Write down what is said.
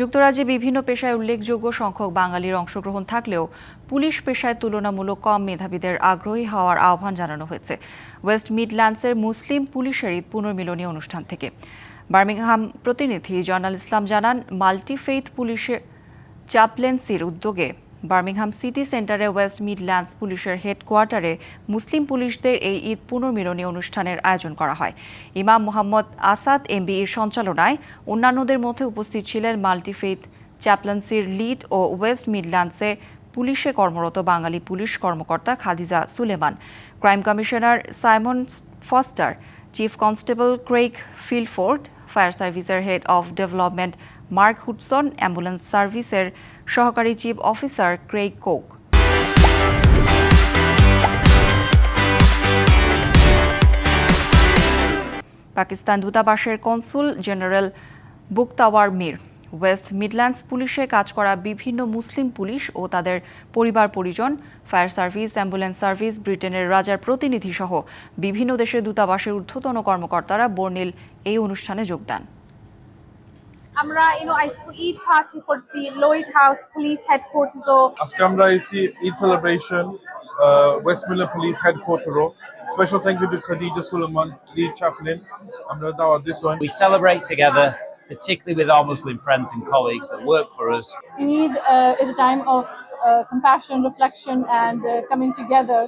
যুক্তরাজ্যে বিভিন্ন পেশায় উল্লেখযোগ্য সংখ্যক বাঙালির অংশগ্রহণ থাকলেও পুলিশ পেশায় তুলনামূলক কম মেধাবীদের আগ্রহী হওয়ার আহ্বান জানানো হয়েছে। ওয়েস্ট মিডল্যান্ডসের মুসলিম পুলিশের ঈদ পুনর্মিলনী অনুষ্ঠান থেকে। বার্মিংহাম প্রতিনিধি জয়নাল ইসলাম জানান, মাল্টিফেইথ পুলিশের চ্যাপলেন্সির উদ্যোগে বার্মিংহাম সিটি সেন্টারে ওয়েস্ট মিডল্যান্ডস পুলিশের হেডকোয়ার্টারে মুসলিম পুলিশদের এই ঈদ পুনর্মিলনী অনুষ্ঠানের আয়োজন করা হয়। ইমাম মোহাম্মদ আসাদ এমবির সঞ্চালনায় অন্যান্যদের মধ্যে উপস্থিত ছিলেন মাল্টিফেইথ চ্যাপলেন্সির লিড ও ওয়েস্ট মিডল্যান্ডসে পুলিশে কর্মরত বাঙালি পুলিশ কর্মকর্তা Khadija Suleman, crime commissioner Simon Foster, chief constable Craig Guildford fire সার্ভিসের head of development Mark Hudson, ambulance সার্ভিসের সহকারী chief officer Craig Cook. Pakistan দূতাবাসের consul general Bukhtawar Mir. West Midlands পুলিশে কাজ করা বিভিন্ন মুসলিম পুলিশ ও তাদের পরিবার পরিজন ফায়ার সার্ভিস অ্যাম্বুলেন্স সার্ভিস ব্রিটেনের রাজার প্রতিনিধি সহ বিভিন্ন দেশের দূতাবাসের ঊর্ধ্বতন কর্মকর্তারা বর্ণিল এই অনুষ্ঠানে যোগ দেন। আমরা ঈদ পার্টি করছি লয়েড হাউস পুলিশ হেডকোয়ার্টার্স ও আজকে আমরা এসি Eid celebration police হেডকোয়ার্টারও। Special thank you to Khadija Suleman lead chaplain আমরা দাওয়াত this one We celebrate together, particularly with our Muslim friends and colleagues that work for us. Eid uh, is a time of uh, compassion, reflection, and uh, coming together